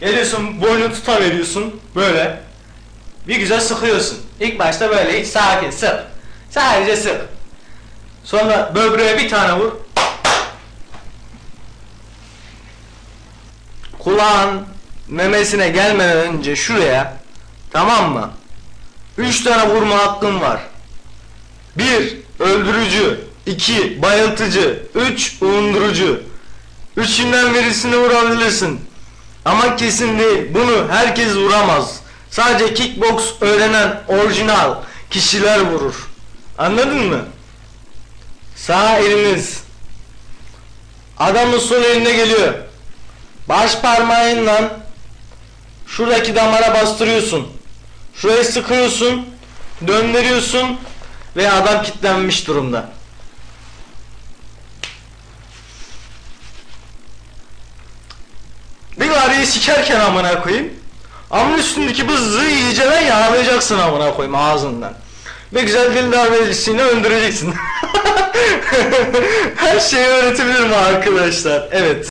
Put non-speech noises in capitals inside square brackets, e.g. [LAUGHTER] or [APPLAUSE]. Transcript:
Geliyorsun boynunu tutaveriyorsun böyle. Bir güzel sıkıyorsun. İlk başta böyle hiç sakin sık. Sadece sık. Sonra böbreğe bir tane vur. Kulağın memesine gelmeden önce şuraya tamam mı? Üç tane vurma hakkın var. Bir öldürücü, iki bayıltıcı, üç uğundurucu. Üçünden birisini vurabilirsin. Ama kesin değil. Bunu herkes vuramaz. Sadece kickbox öğrenen orijinal kişiler vurur. Anladın mı? Sağ eliniz. Adamın sol eline geliyor. Baş parmağınla şuradaki damara bastırıyorsun. Şurayı sıkıyorsun, döndürüyorsun ve adam kilitlenmiş durumda. Arıyı sikerken amına koyayım. Amın üstündeki bızı iyiceden yağlayacaksın amına koyayım ağzından. Ve güzel dil darbelisiyle öldüreceksin. [LAUGHS] Her şeyi öğretebilirim arkadaşlar. Evet.